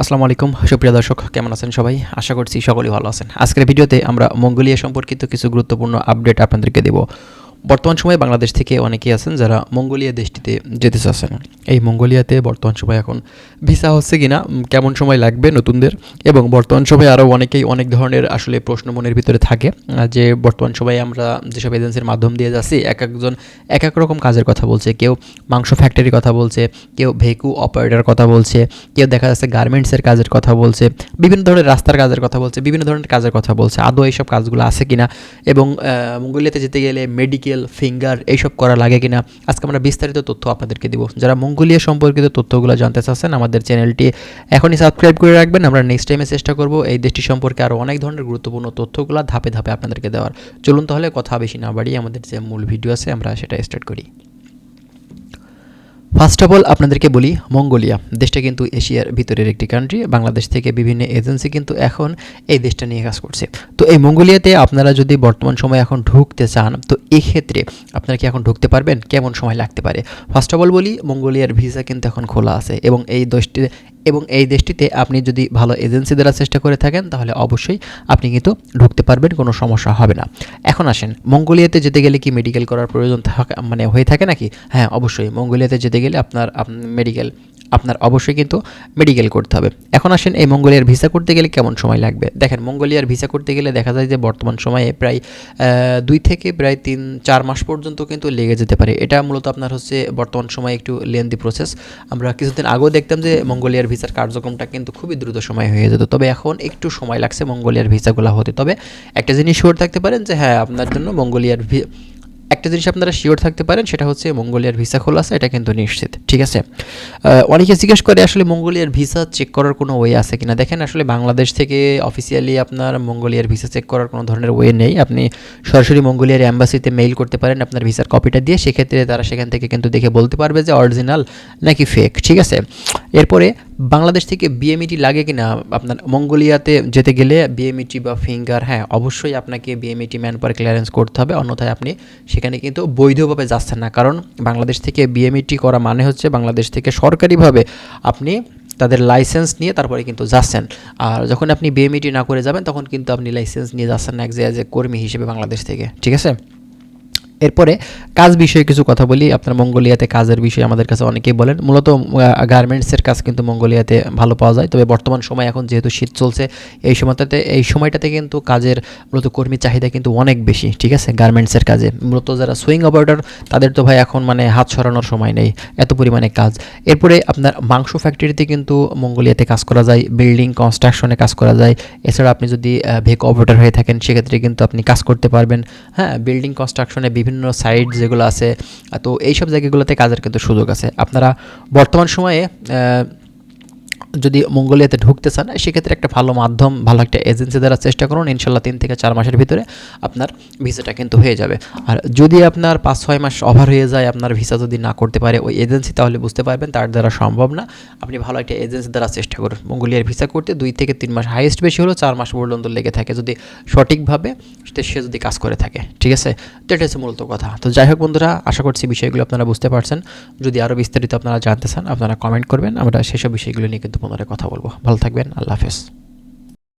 আসসালামু আলাইকুম, সুপ্রিয় দর্শক, কেমন আছেন সবাই? আশা করছি সকলেই ভালো আছেন। আজকের ভিডিওতে আমরা মঙ্গোলিয়া সম্পর্কিত কিছু গুরুত্বপূর্ণ আপডেট আপনাদেরকে দেব। বর্তমান সময়ে বাংলাদেশ থেকে অনেকেই আছেন যারা মঙ্গোলিয়া দেশটিতে যেতে চাচ্ছেন এই মঙ্গোলিয়াতে বর্তমান সময়ে এখন ভিসা হচ্ছে কিনা উম, কেমন সময় লাগবে নতুনদের? এবং বর্তমান সময়ে আরও অনেকেই অনেক ধরনের আসলে প্রশ্ন মনের ভিতরে থাকে যে বর্তমান সময়ে আমরা যেসব এজেন্সির মাধ্যম দিয়ে যাচ্ছি এক একজন এক এক রকম কাজের কথা বলছে কেউ মাংস ফ্যাক্টরির কথা বলছে কেউ ভেকু অপারেটার কথা বলছে কেউ দেখা যাচ্ছে গার্মেন্টসের কাজের কথা বলছে বিভিন্ন ধরনের রাস্তার কাজের কথা বলছে বিভিন্ন ধরনের কাজের কথা বলছে আদৌ এইসব কাজগুলো আছে কিনা? এবং মঙ্গোলিয়াতে যেতে গেলে মেডিকেল ফিঙ্গার এইসব করা লাগে কিনা, আজকে আমরা বিস্তারিত তথ্য আপনাদেরকে দিব। যারা মঙ্গোলিয়া সম্পর্কিত তথ্যগুলো জানতে চাচ্ছেন, আমাদের চ্যানেলটি এখনই সাবস্ক্রাইব করে রাখবেন। আমরা নেক্সট টাইমে চেষ্টা করব এই দেশটি সম্পর্কে আরও অনেক ধরনের গুরুত্বপূর্ণ তথ্যগুলো ধাপে ধাপে আপনাদেরকে দেওয়ার। চলুন তাহলে কথা বেশি না বাড়িয়ে আমাদের যে মূল ভিডিও আছে, আমরা সেটা স্টার্ট করি। ফার্স্ট অফ অল আপনাদেরকে বলি মঙ্গোলিয়া। দেশটা কিন্তু এশিয়ার ভিতরের একটি কান্ট্রি বাংলাদেশ থেকে বিভিন্ন এজেন্সি কিন্তু এখন এই দেশটা নিয়ে কাজ করছে। তো এই মঙ্গোলিয়াতে আপনারা যদি বর্তমান সময় এখন ঢুকতে চান, তো এক্ষেত্রে আপনারা কি এখন ঢুকতে পারবেন? কেমন সময় লাগতে পারে? ফার্স্ট অফ অল বলি, মঙ্গোলিয়ার ভিসা কিন্তু এখন খোলা আছে এবং এই দেশটি এবং এই দেশটিতে আপনি যদি ভালো এজেন্সি দ্বারা চেষ্টা করে থাকেন, তাহলে অবশ্যই আপনি কিন্তু ঢুকতে পারবেন, কোনো সমস্যা হবে না। এখন আসেন, মঙ্গোলিয়াতে যেতে গেলে কি মেডিকেল করার প্রয়োজন থাকা মানে হয়ে থাকে নাকি? হ্যাঁ অবশ্যই মঙ্গোলিয়াতে যেতে গেলে আপনার মেডিকেল আপনার অবশ্যই কিন্তু মেডিকেল করতে হবে। এখন আসেন এই মঙ্গোলিয়ার ভিসা করতে গেলে কেমন সময় লাগবে? দেখেন, মঙ্গোলিয়ার ভিসা করতে গেলে দেখা যায় যে বর্তমান সময়ে প্রায় দুই থেকে প্রায় তিন, চার মাস পর্যন্ত কিন্তু লেগে যেতে পারে। এটা মূলত আপনার হচ্ছে বর্তমান সময়ে একটু লেন্দি প্রসেস আমরা কিছুদিন আগেও দেখতাম যে মঙ্গোলিয়ার ভিসার কার্যক্রমটা কিন্তু খুবই দ্রুত সময় হয়ে যেত। তবে এখন একটু সময় লাগছে মঙ্গোলিয়ার ভিসাগুলো হতে। তবে একটা জিনিস শিওর থাকতে পারেন যে হ্যাঁ আপনার জন্য মঙ্গোলিয়ার ভি একটা জিনিস আপনারা শিওর থাকতে পারেন, সেটা হচ্ছে মঙ্গোলিয়ার ভিসা খোলা আছে এটা কিন্তু নিশ্চিত, ঠিক আছে? অনেকে জিজ্ঞেস করে আসলে মঙ্গোলিয়ার ভিসা চেক করার কোনো ওয়ে আছে কিনা? দেখেন আসলে বাংলাদেশ থেকে অফিসিয়ালি আপনার মঙ্গোলিয়ার ভিসা চেক করার কোনো ধরনের ওয়ে নেই। আপনি সরাসরি মঙ্গোলিয়ার অ্যাম্বাসিতে মেইল করতে পারেন আপনার ভিসার কপিটা দিয়ে, সেক্ষেত্রে তারা সেখান থেকে কিন্তু দেখে বলতে পারবে যে অরিজিনাল নাকি ফেক ঠিক আছে? এরপরে বাংলাদেশ থেকে বিএমইটি লাগে কিনা, আপনার মঙ্গোলিয়াতে যেতে গেলে বিএমইটি বা ফিঙ্গার হ্যাঁ অবশ্যই আপনাকে বিএমইটি ম্যান পাওয়ার ক্লিয়ারেন্স করতে হবে। অন্যথায় আপনি সেখানে কিন্তু বৈধভাবে যাচ্ছেন না। কারণ বাংলাদেশ থেকে বিএমইটি করা মানে হচ্ছে বাংলাদেশ থেকে সরকারিভাবে আপনি তাদের লাইসেন্স নিয়ে তারপরে কিন্তু যাচ্ছেন। আর যখন আপনি বিএমইটি না করে যাবেন, তখন কিন্তু আপনি লাইসেন্স নিয়ে যাচ্ছেন না, এক যে যে কর্মী হিসেবে বাংলাদেশ থেকে। ঠিক আছে? এরপরে কাজ বিষয়ে কিছু কথা বলি। আপনার মঙ্গোলিয়াতে কাজের বিষয়ে আমাদের কাছে অনেকেই বলেন। মূলত গার্মেন্টসের কাজ কিন্তু মঙ্গোলিয়াতে ভালো পাওয়া যায়। তবে বর্তমান সময় এখন যেহেতু শীত চলছে, এই সময়টাতে এই সময়টাতে কিন্তু কাজের মূলত কর্মী চাহিদা কিন্তু অনেক বেশি, ঠিক আছে? গার্মেন্টসের কাজে। মূলত যারা সুইং অপারেটর তাদের তো ভাই এখন মানে হাত সরানোর সময় নেই, এত পরিমাণে কাজ। এরপরে আপনার মাংস ফ্যাক্টরিতে কিন্তু মঙ্গোলিয়াতে কাজ করা যায় বিল্ডিং কনস্ট্রাকশনে কাজ করা যায়। এছাড়া আপনি যদি ভেক অপারেটর হয়ে থাকেন, সেক্ষেত্রে কিন্তু আপনি কাজ করতে পারবেন। হ্যাঁ বিল্ডিং কনস্ট্রাকশনে বিভিন্ন সাইট যেগুলো আছে তো এইসব জায়গাগুলোতে কাজের কিন্তু সুযোগ আছে। আপনারা বর্তমান সময়ে যদি মঙ্গোলিয়াতে ঢুকতে চান, সেক্ষেত্রে একটা ভালো মাধ্যম, ভালো একটা এজেন্সি দ্বারা চেষ্টা করুন। ইনশাল্লাহ তিন থেকে চার মাসের ভিতরে আপনার ভিসাটা কিন্তু হয়ে যাবে। আর যদি আপনার পাঁচ, ছয় মাস ওভার হয়ে যায়, আপনার ভিসা যদি না করতে পারে ওই এজেন্সি, তাহলে বুঝতে পারবেন তার দ্বারা সম্ভব না। আপনি ভালো একটা এজেন্সি দ্বারা চেষ্টা করুন। মঙ্গোলিয়ার ভিসা করতে দুই থেকে তিন মাস হাইয়েস্ট বেশি হলেও চার মাস পর্যন্ত লেগে থাকে। যদি সঠিকভাবে সে যদি কাজ করে থাকে, ঠিক আছে? তো এটা হচ্ছে মূলত কথা। তো যাই হোক বন্ধুরা, আশা করছি বিষয়গুলো আপনারা বুঝতে পারছেন। যদি আরও বিস্তারিত আপনারা জানতে চান, আপনারা কমেন্ট করবেন। আমরা সেসব বিষয়গুলো নিয়ে কিন্তু পুনরায় কথা বলব ভালো থাকবেন আল্লাহ হাফেজ